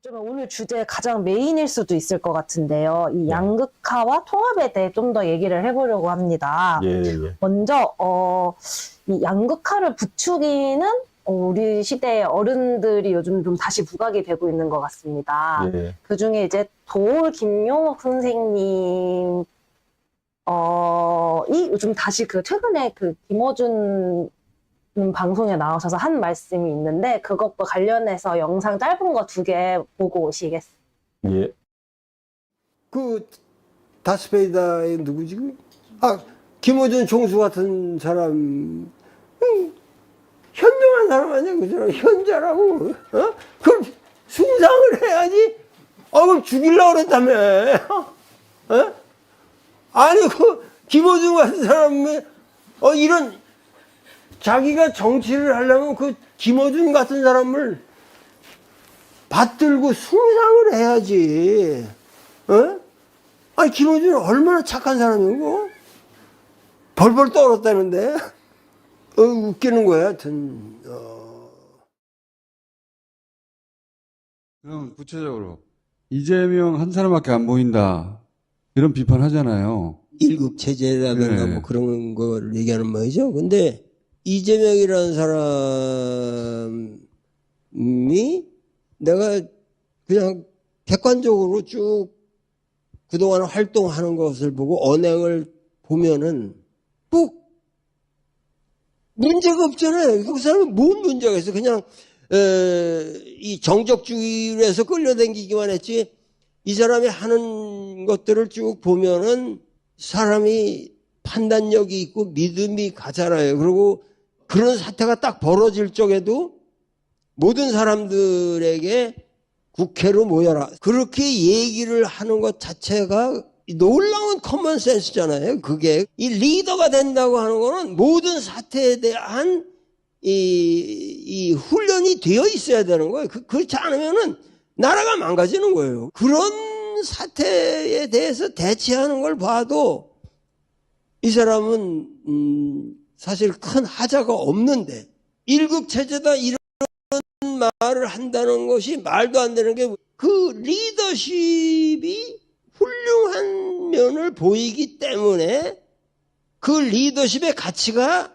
어쩌면 오늘 주제 가장 메인일 수도 있을 것 같은데요. 이 네. 양극화와 통합에 대해 좀 더 얘기를 해보려고 합니다. 예, 예. 먼저 어, 이 양극화를 부추기는 어, 우리 시대의 어른들이 요즘 좀 다시 부각이 되고 있는 것 같습니다. 예. 그 중에 이제 도올 김용옥 선생님 어, 이 요즘 다시 그 최근에 그 김어준 님 방송에 나오셔서 한 말씀이 있는데 그것과 관련해서 영상 짧은 거 두 개 보고 오시겠어요? 예. 그 다스페이다의 누구지? 그? 아 김호준 총수 같은 사람 음, 현명한 사람 아니야 그 사람 현자라고 어? 그럼 숭상을 해야지 아 그럼 죽이려고 그랬다며 어? 아니 그 김호준 같은 사람이 어 이런 자기가 정치를 하려면 그 김호준 같은 사람을 받들고 숭상을 해야지 어? 아니 김호준은 얼마나 착한 사람이고 벌벌 떨었다는데 어, 웃기는 거야 하여튼 어. 그럼 구체적으로 이재명 한 사람밖에 안 보인다 이런 비판 하잖아요. 일국 체제라든가 네. 뭐 그런 걸 얘기하는 말이죠 근데 이재명이라는 사람이 내가 그냥 객관적으로 쭉 그동안 활동하는 것을 보고 언행을 보면은 뭐 문제가 없잖아요. 그 사람은 뭔 문제가 있어? 그냥 에, 이 정적주의로 해서 끌려다니기만 했지 이 사람이 하는 것들을 쭉 보면은 사람이 판단력이 있고 믿음이 가잖아요. 그리고 그런 사태가 딱 벌어질 적에도 모든 사람들에게 국회로 모여라. 그렇게 얘기를 하는 것 자체가 놀라운 커먼 센스잖아요. 그게 이 리더가 된다고 하는 거는 모든 사태에 대한 이, 이 훈련이 되어 있어야 되는 거예요. 그, 그렇지 않으면은 나라가 망가지는 거예요. 그런 사태에 대해서 대처하는 걸 봐도 이 사람은 음, 사실 큰 하자가 없는데 일국 체제다 이런 말을 한다는 것이 말도 안 되는 게 그 리더십이 훌륭한 면을 보이기 때문에 그 리더십의 가치가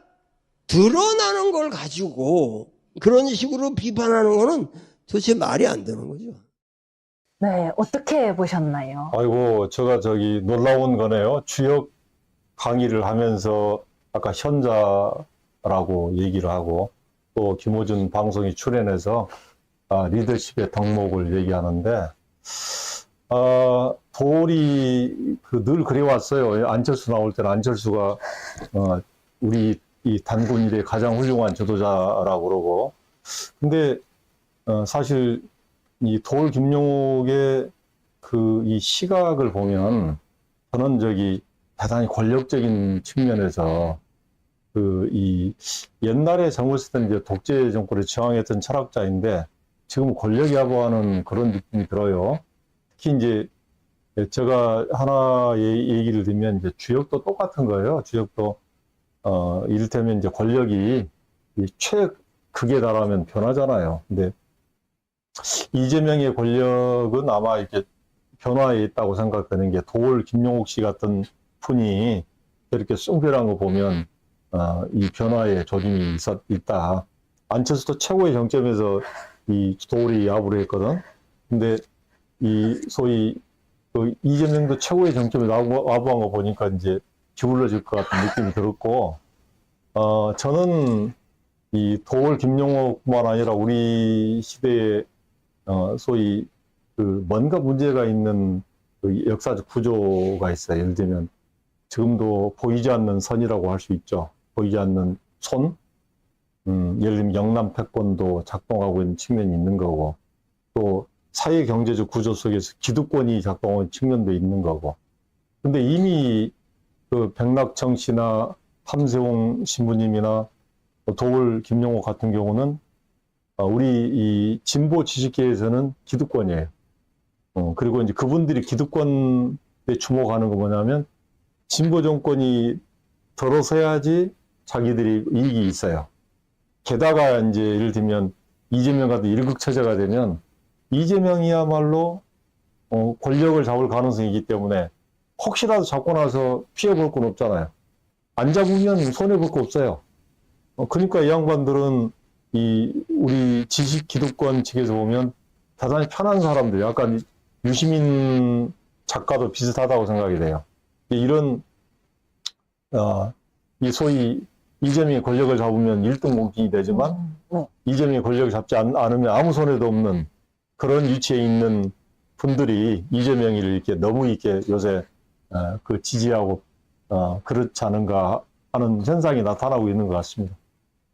드러나는 걸 가지고 그런 식으로 비판하는 거는 도대체 말이 안 되는 거죠. 네, 어떻게 보셨나요? 아이고, 제가 저기 놀라운 거네요. 주역 강의를 하면서 아까 현자라고 얘기를 하고 또 김호준 방송에 출연해서 아, 리더십의 덕목을 얘기하는데 아, 돌이 그늘 그래왔어요. 안철수 나올 때는 안철수가 어, 우리 이 단군 일의 가장 훌륭한 지도자라고 그러고 근데 어, 사실 이 돌 김용옥의 그 이 시각을 보면 저는 저기 대단히 권력적인 측면에서 그 이 옛날에 젊었을 때는 이제 독재 정권을 저항했던 철학자인데 지금 권력 야구하는 그런 느낌이 들어요. 특히 이제 제가 하나 의 얘기를 드리면 이제 주역도 똑같은 거예요. 주역도 어 이를테면 이제 권력이 이 최극에 달하면 변하잖아요. 근데 이재명의 권력은 아마 이렇게 변화에 있다고 생각되는 게 도올 김용옥 씨 같은 분이 이렇게 숭배한 거 보면 어, 이 변화에 조짐이 있었, 있다. 안철수도 최고의 정점에서 이 도올이 야부를 했거든. 근데 이 소위 그 이재명도 최고의 정점에 와부- 와부한 거 보니까 이제 기울어질 것 같은 느낌이 들었고, 어, 저는 이 도올 김용옥뿐만 아니라 우리 시대에 어, 소위 그 뭔가 문제가 있는 그 역사적 구조가 있어요. 예를 들면 지금도 보이지 않는 선이라고 할 수 있죠. 보이지 않는 손. 음, 예를 들면 영남 패권도 작동하고 있는 측면이 있는 거고 또 사회 경제적 구조 속에서 기득권이 작동하는 측면도 있는 거고. 근데 이미 그 백낙청 씨나 함세홍 신부님이나 도울 김용호 같은 경우는 어, 우리 이 진보 지식계에서는 기득권이에요. 어, 그리고 이제 그분들이 기득권에 주목하는 거 뭐냐면 진보 정권이 들어서야지 자기들이 이익이 있어요. 게다가 이제 예를 들면 이재명 같은 일극 체제가 되면 이재명이야말로 어, 권력을 잡을 가능성이 있기 때문에 혹시라도 잡고 나서 피해 볼 건 없잖아요. 안 잡으면 손해 볼 거 없어요. 어, 그러니까 이 양반들은 이 우리 지식 기득권 측에서 보면 대단히 편한 사람들, 약간 유시민 작가도 비슷하다고 생각이 돼요. 이런 어, 이 소위 이재명이 권력을 잡으면 1등 공신이 되지만 네. 이재명이 권력을 잡지 않, 않으면 아무 손해도 없는 그런 위치에 있는 분들이 이재명이를 이렇게 너무 이렇게 요새 어, 그 지지하고 어, 그렇지 않은가 하는 현상이 나타나고 있는 것 같습니다.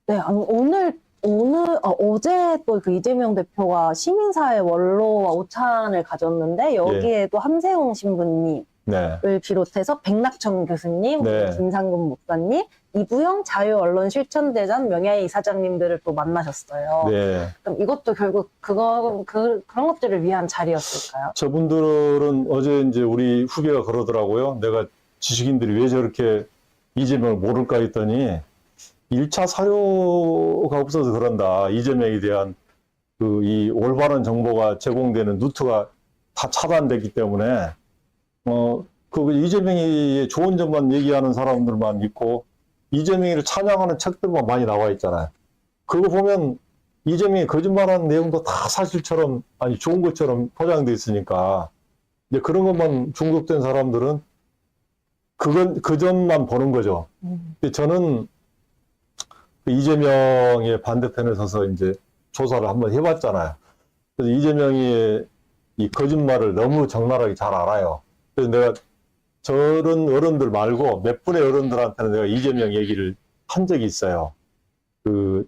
네, 아니, 오늘, 오늘, 어, 어제 또 그 이재명 대표가 시민사회 원로와 오찬을 가졌는데, 여기에도 함세웅 신부님을 네, 비롯해서 백낙천 교수님, 네. 김상근 목사님, 이부영 자유언론 실천대전 명예의 이사장님들을 또 만나셨어요. 네. 그럼 이것도 결국 그거, 그, 그런 것들을 위한 자리였을까요? 저분들은 어제 이제 우리 후배가 그러더라고요. 내가 지식인들이 왜 저렇게 이재명을 모를까 했더니 1차 사료가 없어서 그런다. 이재명에 대한 그 이 올바른 정보가 제공되는 루트가 다 차단됐기 때문에 어, 그 이재명이 좋은 점만 얘기하는 사람들만 있고 이재명이를 찬양하는 책들만 많이 나와 있잖아요. 그거 보면 이재명이 거짓말하는 내용도 다 사실처럼 아니 좋은 것처럼 포장돼 있으니까 이제 그런 것만 중독된 사람들은 그건 그 점만 보는 거죠. 음. 근데 저는 그 이재명의 반대편에 서서 이제 조사를 한번 해봤잖아요. 그래서 이재명이 이 거짓말을 너무 적나라하게 잘 알아요. 그래서 내가 저런 어른들 말고 몇 분의 어른들한테는 내가 이재명 얘기를 한 적이 있어요. 그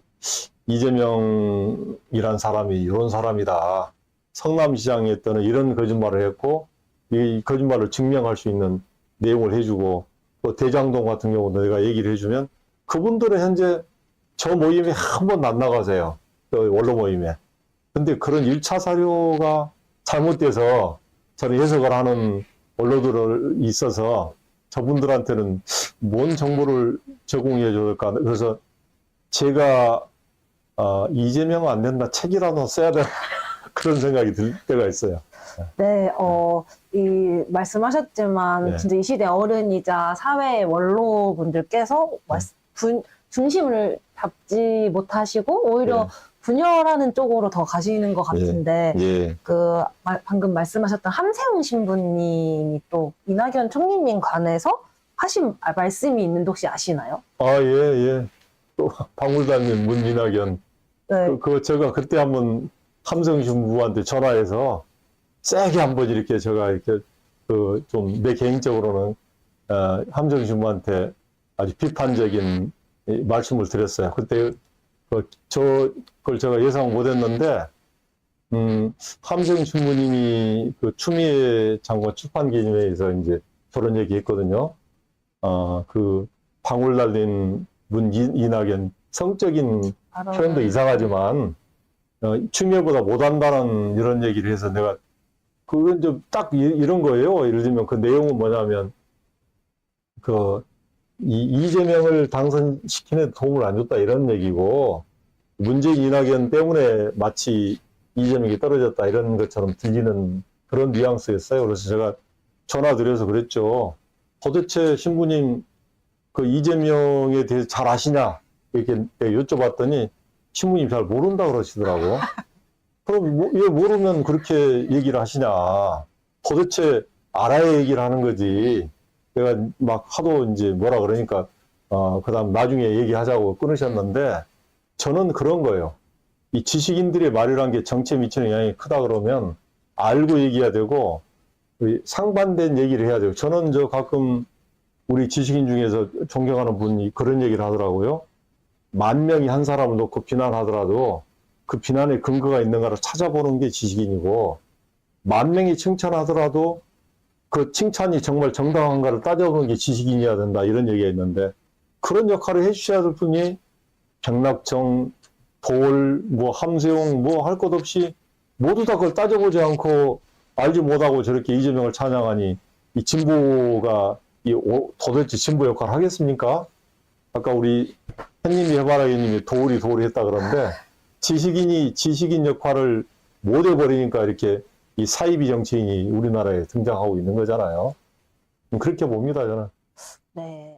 이재명이란 사람이 이런 사람이다. 성남시장에 때는 이런 거짓말을 했고 이 거짓말을 증명할 수 있는 내용을 해주고 또 대장동 같은 경우도 내가 얘기를 해주면 그분들은 현재 저 모임에 한 번도 안 나가세요. 그 원로 모임에. 근데 그런 1차 사료가 잘못돼서 저는 해석을 하는 원로들을 있어서 저분들한테는 뭔 정보를 제공해 줄까. 그래서 제가 어, 이재명은 안 된다. 책이라도 써야 되나. 그런 생각이 들 때가 있어요. 네, 어, 이, 말씀하셨지만, 네. 진짜 이 시대 어른이자 사회 원로분들께서 분- 중심을 잡지 못하시고, 오히려 네. 분열하는 쪽으로 더 가시는 것 같은데, 예. 그, 말- 방금 말씀하셨던 함세웅 신부님이 또 이낙연 총리님 관해서 하신 아, 말씀이 있는데 혹시 아시나요? 아, 예, 예. 또 박물관님 문민학연 네. 그, 그 제가 그때 한번 함성 신부한테 전화해서 세게 한번 이렇게 제가 이렇게 그 좀 내 개인적으로는 어, 함정 신부한테 아주 비판적인 이 말씀을 드렸어요. 그때 그, 저 그걸 제가 예상 못했는데 음, 함정 신부님이 그 추미애 장관 출판 기념회에서 이제 저런 얘기 했거든요. 어, 그 방울 날린 문 이- 이낙연 성적인 바로- 표현도 이상하지만 어, 추미애보다 못한다는 이런 얘기를 해서 내가 그건 좀 딱 이런 거예요. 예를 들면 그 내용은 뭐냐면 그 이, 이재명을 당선시키는 데 도움을 안 줬다 이런 얘기고 문재인 이낙연 때문에 마치 이재명이 떨어졌다 이런 것처럼 들리는 그런 뉘앙스였어요. 그래서 제가 전화 드려서 그랬죠. 도대체 신부님 그 이재명에 대해서 잘 아시냐 이렇게 내가 여쭤봤더니 신부님 잘 모른다 그러시더라고. 그럼 뭐, 왜 모르면 그렇게 얘기를 하시냐. 도대체 알아야 얘기를 하는 거지. 내가 막 하도 이제 뭐라 그러니까, 어, 그 다음 나중에 얘기하자고 끊으셨는데, 저는 그런 거예요. 이 지식인들의 말이란 게 정치에 미치는 영향이 크다 그러면 알고 얘기해야 되고, 이 상반된 얘기를 해야 되고, 저는 저 가끔 우리 지식인 중에서 존경하는 분이 그런 얘기를 하더라고요. 만 명이 한 사람을 놓고 비난하더라도 그 비난의 근거가 있는가를 찾아보는 게 지식인이고 만 명이 칭찬하더라도 그 칭찬이 정말 정당한가를 따져보는 게 지식인이어야 된다 이런 얘기가 있는데 그런 역할을 해주셔야 될 분이 백낙정, 돌, 뭐 함세용 뭐 할 것 없이 모두 다 그걸 따져보지 않고 알지 못하고 저렇게 이재명을 찬양하니 이 진보가 이 오- 도대체 진보 역할을 하겠습니까? 아까 우리 햇님이 해바라 기님이 도울이 도울이 했다 그러는데 지식인이 지식인 역할을 못 해버리니까 이렇게 이 사이비 정치인이 우리나라에 등장하고 있는 거잖아요. 그렇게 봅니다, 저는. 네.